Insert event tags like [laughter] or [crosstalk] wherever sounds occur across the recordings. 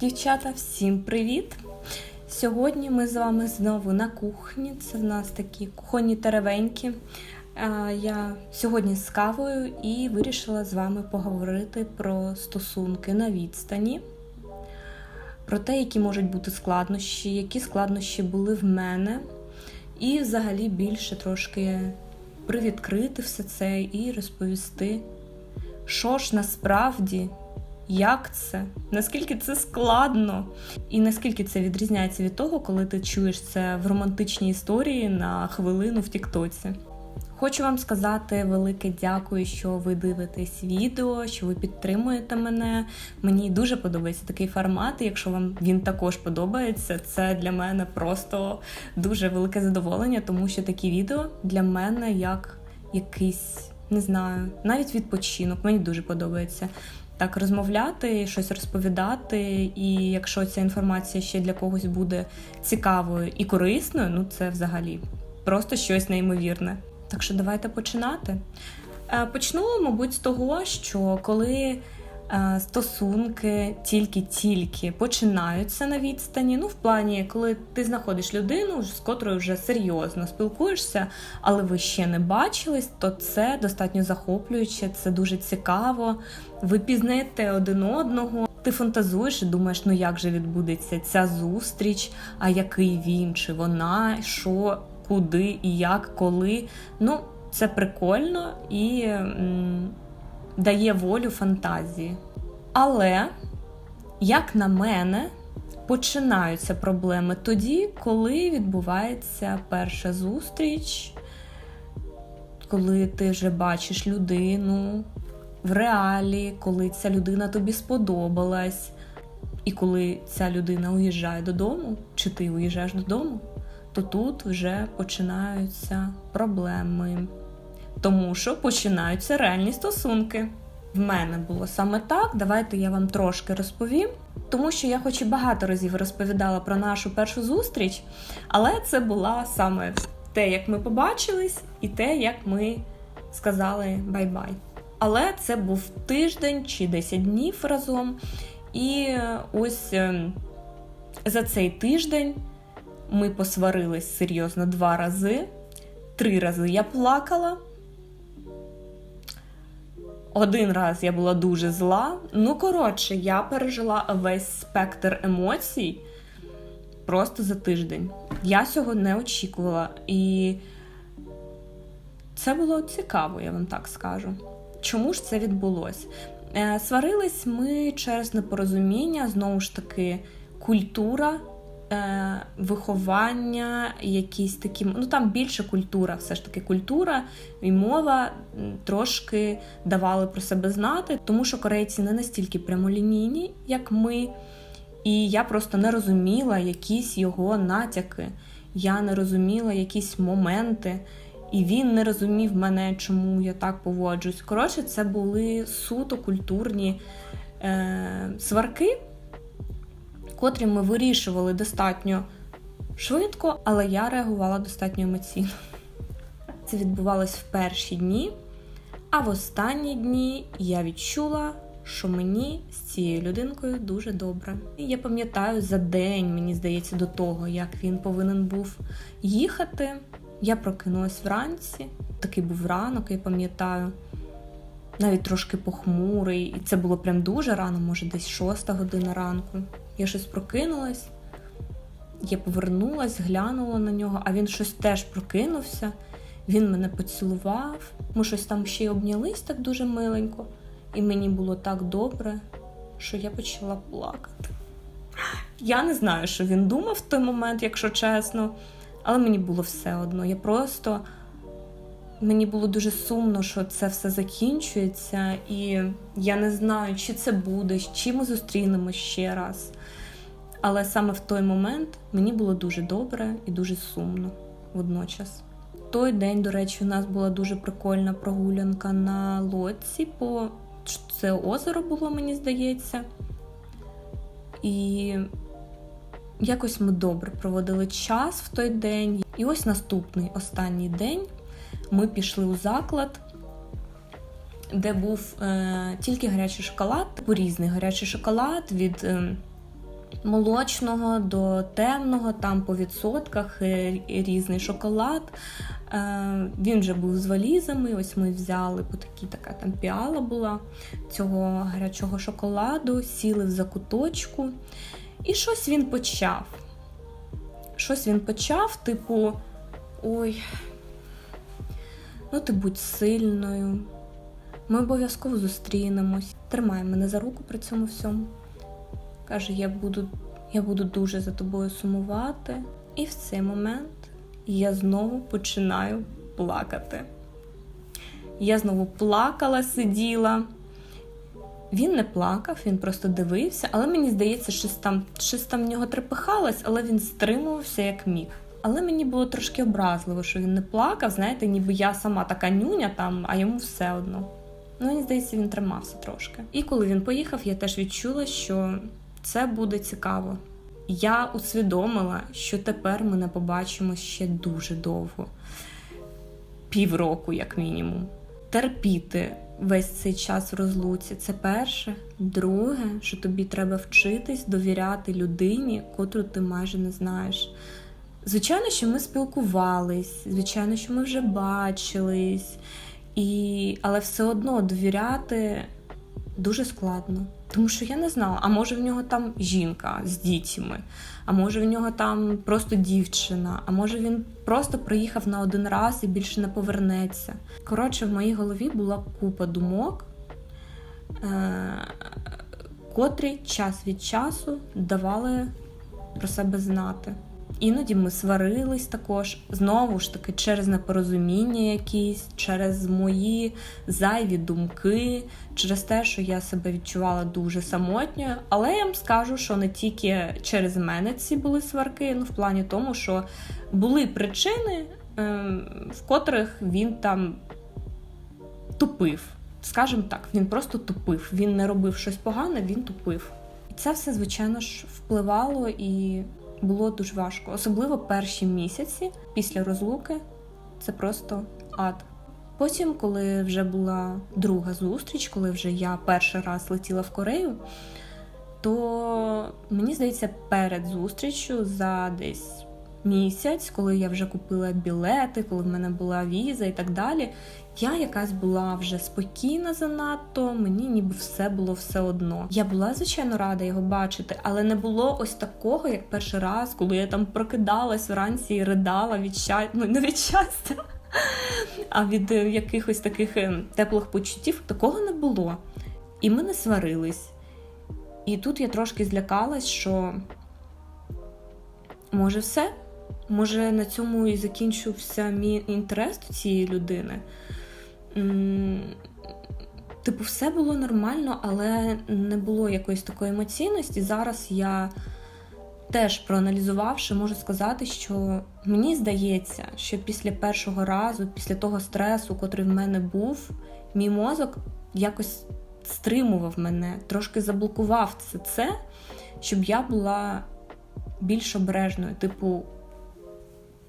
Дівчата, всім привіт! Сьогодні ми з вами знову на кухні. Це в нас такі кухонні теревеньки. Я сьогодні з кавою і вирішила з вами поговорити про стосунки на відстані, про те, які можуть бути складнощі, які складнощі були в мене, і взагалі більше трошки привідкрити все це і розповісти, що ж насправді як це, наскільки це складно, і наскільки це відрізняється від того, коли ти чуєш це в романтичній історії на хвилину в Тіктоці. Хочу вам сказати велике дякую, що ви дивитесь відео, що ви підтримуєте мене. Мені дуже подобається такий формат. і Якщо вам він також подобається, це для мене просто дуже велике задоволення, тому що такі відео для мене як якийсь, не знаю, навіть відпочинок. Мені дуже подобається так розмовляти, щось розповідати. І якщо ця інформація ще для когось буде цікавою і корисною, ну це взагалі просто щось неймовірне. Так що давайте починати. Е, почну, мабуть, з того, що коли стосунки тільки-тільки починаються на відстані, ну, в плані, коли ти знаходиш людину, з котрою вже серйозно спілкуєшся, але ви ще не бачились, то це достатньо захоплююче, це дуже цікаво. Ви пізнаєте один одного. Ти фантазуєш і думаєш, ну як же відбудеться ця зустріч, а який він чи вона, що, куди і як, коли. Ну, це прикольно і дає волю фантазії. Але, як на мене, починаються проблеми тоді, коли відбувається перша зустріч, коли ти вже бачиш людину в реалі, коли ця людина тобі сподобалась, і коли ця людина уїжджає додому, чи ти уїжджаєш додому, то тут вже починаються проблеми. Тому що починаються реальні стосунки. В мене було саме так. Давайте я вам трошки розповім. Тому що я, хоч і багато разів розповідала про нашу першу зустріч, але це була саме те, як ми побачились, і те, як ми сказали бай-бай. Але це був тиждень чи 10 днів разом. І ось ем, за цей тиждень ми посварились серйозно два рази. Три рази я плакала. Один раз я була дуже зла. Ну, коротше, я пережила весь спектр емоцій просто за тиждень. Я цього не очікувала. І це було цікаво, я вам так скажу. Чому ж це відбулося? Е, сварились ми через непорозуміння, знову ж таки, культура. Е, виховання, якісь такі, ну там більше культура, все ж таки культура і мова трошки давали про себе знати, тому що корейці не настільки прямолінійні, як ми. І я просто не розуміла якісь його натяки, я не розуміла якісь моменти, і він не розумів мене, чому я так поводжусь. Коротше, це були суто культурні е, сварки котрі ми вирішували достатньо швидко, але я реагувала достатньо емоційно. Це відбувалось в перші дні, а в останні дні я відчула, що мені з цією людинкою дуже добре. І я пам'ятаю за день, мені здається, до того, як він повинен був їхати. Я прокинулась вранці, такий був ранок, я пам'ятаю, навіть трошки похмурий, і це було прям дуже рано, може, десь шоста година ранку. Я щось прокинулась, я повернулась, глянула на нього, а він щось теж прокинувся. Він мене поцілував, ми щось там ще й обнялись так дуже миленько, і мені було так добре, що я почала плакати. Я не знаю, що він думав в той момент, якщо чесно, але мені було все одно. Я просто мені було дуже сумно, що це все закінчується, і я не знаю, чи це буде, чи ми зустрінемось ще раз. Але саме в той момент мені було дуже добре і дуже сумно водночас. Той день, до речі, у нас була дуже прикольна прогулянка на лодці, по це озеро було, мені здається. І якось ми добре проводили час в той день. І ось наступний останній день ми пішли у заклад, де був е, тільки гарячий шоколад, різний гарячий шоколад від. Е, молочного до темного, там по відсотках е, різний шоколад. Е, Він вже був з валізами. Ось ми взяли, бо такі така там піала була цього гарячого шоколаду, сіли в закуточку. І щось він почав. Щось він почав, типу, ой, ну ти будь сильною. Ми обов'язково зустрінемось. Тримай мене за руку при цьому всьому. Каже, я буду, я буду дуже за тобою сумувати. І в цей момент я знову починаю плакати. Я знову плакала, сиділа. Він не плакав, він просто дивився, але мені здається, щось там, щось там в нього трепихалось, але він стримувався як міг. Але мені було трошки образливо, що він не плакав, знаєте, ніби я сама така нюня там, а йому все одно. Ну, мені здається, він тримався трошки. І коли він поїхав, я теж відчула, що це буде цікаво. Я усвідомила, що тепер ми не побачимо ще дуже довго, півроку, як мінімум. Терпіти весь цей час в розлуці це перше. Друге, що тобі треба вчитись довіряти людині, котру ти майже не знаєш. Звичайно, що ми спілкувались, звичайно, що ми вже бачились, і... але все одно довіряти дуже складно. Тому що я не знала, а може в нього там жінка з дітьми, а може в нього там просто дівчина, а може він просто приїхав на один раз і більше не повернеться. Коротше, в моїй голові була купа думок, е- котрі час від часу давали про себе знати. Іноді ми сварились також, знову ж таки, через непорозуміння якісь, через мої зайві думки, через те, що я себе відчувала дуже самотньою. Але я вам скажу, що не тільки через мене ці були сварки, ну в плані тому, що були причини, ем, в котрих він там тупив. Скажімо так, він просто тупив. Він не робив щось погане, він тупив. І це все, звичайно ж, впливало і було дуже важко, особливо перші місяці після розлуки це просто ад. Потім, коли вже була друга зустріч, коли вже я перший раз летіла в Корею, то мені здається, перед зустрічю за десь місяць, коли я вже купила білети, коли в мене була віза і так далі, я якась була вже спокійна занадто, мені ніби все було все одно. Я була, звичайно, рада його бачити, але не було ось такого, як перший раз, коли я там прокидалась вранці і ридала від щастя, ну не від щастя, [laughs] а від е, якихось таких е, теплих почуттів. Такого не було. І ми не сварились. І тут я трошки злякалась, що може все? Може на цьому і закінчився мій інтерес до цієї людини. Типу, все було нормально, але не було якоїсь такої емоційності. Зараз я теж проаналізувавши, можу сказати, що мені здається, що після першого разу, після того стресу, котрий в мене був, мій мозок якось стримував мене, трошки заблокував це, це щоб я була більш обережною, типу,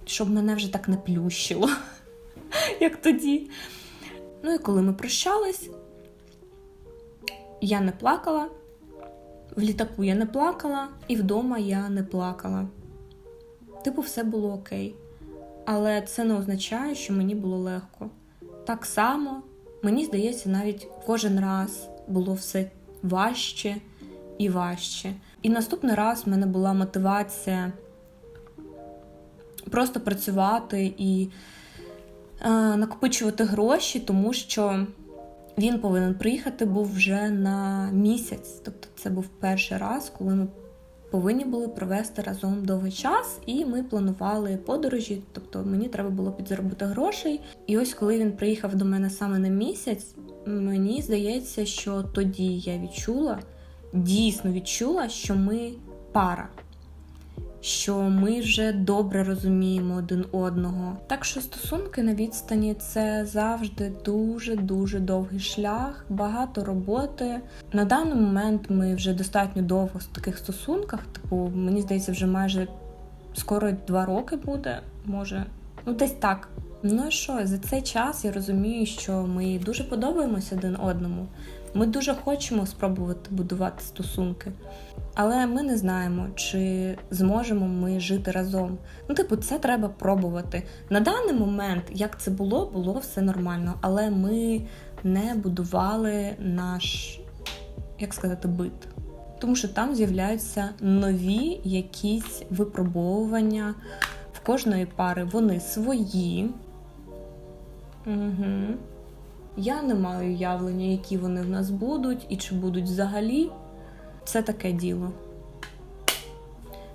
щоб мене вже так не плющило, [laughs] як тоді. Ну і коли ми прощались, я не плакала, в літаку я не плакала, і вдома я не плакала. Типу, все було окей. Але це не означає, що мені було легко. Так само, мені здається, навіть кожен раз було все важче і важче. І наступний раз в мене була мотивація просто працювати і е, накопичувати гроші, тому що він повинен приїхати був вже на місяць. Тобто це був перший раз, коли ми повинні були провести разом довгий час, і ми планували подорожі. Тобто мені треба було підзаробити грошей. І ось коли він приїхав до мене саме на місяць, мені здається, що тоді я відчула, дійсно відчула, що ми пара що ми вже добре розуміємо один одного. Так що стосунки на відстані це завжди дуже-дуже довгий шлях, багато роботи. На даний момент ми вже достатньо довго в таких стосунках. Типу, мені здається, вже майже скоро два роки буде, може, ну десь так. Ну і що, за цей час я розумію, що ми дуже подобаємося один одному. Ми дуже хочемо спробувати будувати стосунки. Але ми не знаємо, чи зможемо ми жити разом. Ну, типу, це треба пробувати. На даний момент, як це було, було все нормально, але ми не будували наш, як сказати, бит. Тому що там з'являються нові якісь випробовування в кожної пари. Вони свої. Угу. Я не маю уявлення, які вони в нас будуть і чи будуть взагалі. Це таке діло.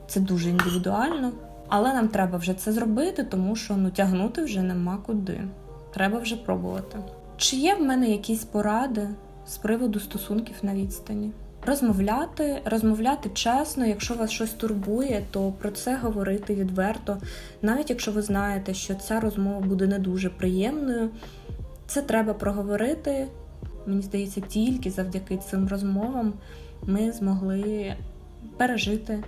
Це дуже індивідуально. Але нам треба вже це зробити, тому що ну, тягнути вже нема куди. Треба вже пробувати. Чи є в мене якісь поради з приводу стосунків на відстані? Розмовляти, розмовляти чесно, якщо вас щось турбує, то про це говорити відверто. Навіть якщо ви знаєте, що ця розмова буде не дуже приємною, це треба проговорити. Мені здається, тільки завдяки цим розмовам ми змогли пережити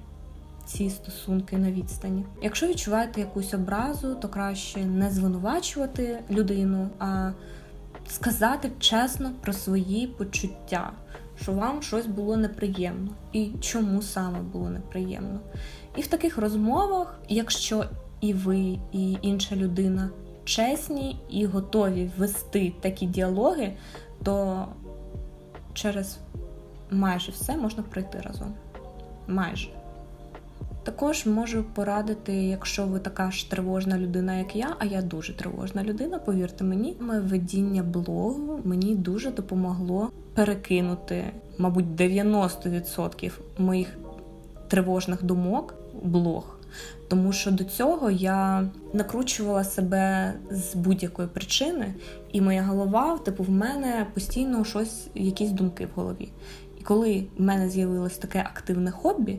ці стосунки на відстані. Якщо відчуваєте якусь образу, то краще не звинувачувати людину, а сказати чесно про свої почуття, що вам щось було неприємно і чому саме було неприємно. І в таких розмовах, якщо і ви, і інша людина чесні і готові вести такі діалоги, то через майже все можна пройти разом. Майже. Також можу порадити, якщо ви така ж тривожна людина, як я, а я дуже тривожна людина, повірте мені, моє ведіння блогу мені дуже допомогло перекинути, мабуть, 90% моїх тривожних думок в блог. Тому що до цього я накручувала себе з будь-якої причини, і моя голова, типу, в мене постійно щось, якісь думки в голові. І коли в мене з'явилось таке активне хобі,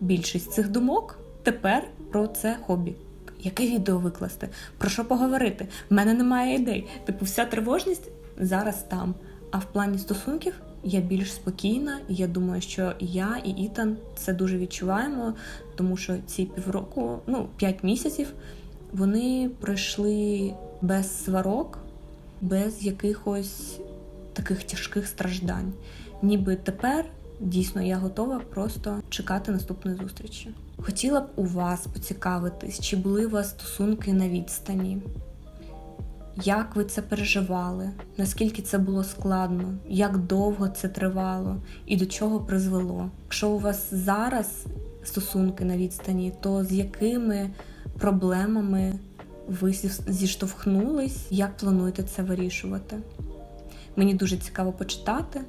більшість цих думок тепер про це хобі. Яке відео викласти? Про що поговорити? В мене немає ідей. Типу, вся тривожність зараз там. А в плані стосунків я більш спокійна, і я думаю, що я і Ітан це дуже відчуваємо, тому що ці півроку, ну, п'ять місяців, вони пройшли без сварок, без якихось таких тяжких страждань. Ніби тепер дійсно я готова просто чекати наступної зустрічі. Хотіла б у вас поцікавитись, чи були у вас стосунки на відстані. Як ви це переживали? Наскільки це було складно? Як довго це тривало і до чого призвело? Якщо у вас зараз стосунки на відстані, то з якими проблемами ви зіштовхнулись? Як плануєте це вирішувати? Мені дуже цікаво почитати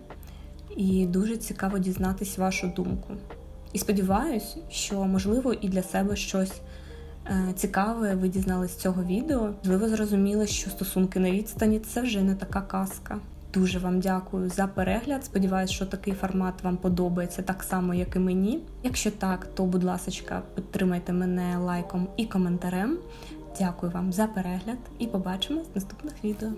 і дуже цікаво дізнатись вашу думку. І сподіваюсь, що можливо і для себе щось цікаве ви дізнались з цього відео. Ви зрозуміли, що стосунки на відстані це вже не така казка. Дуже вам дякую за перегляд. Сподіваюсь, що такий формат вам подобається так само, як і мені. Якщо так, то будь ласка, підтримайте мене лайком і коментарем. Дякую вам за перегляд і побачимось в наступних відео.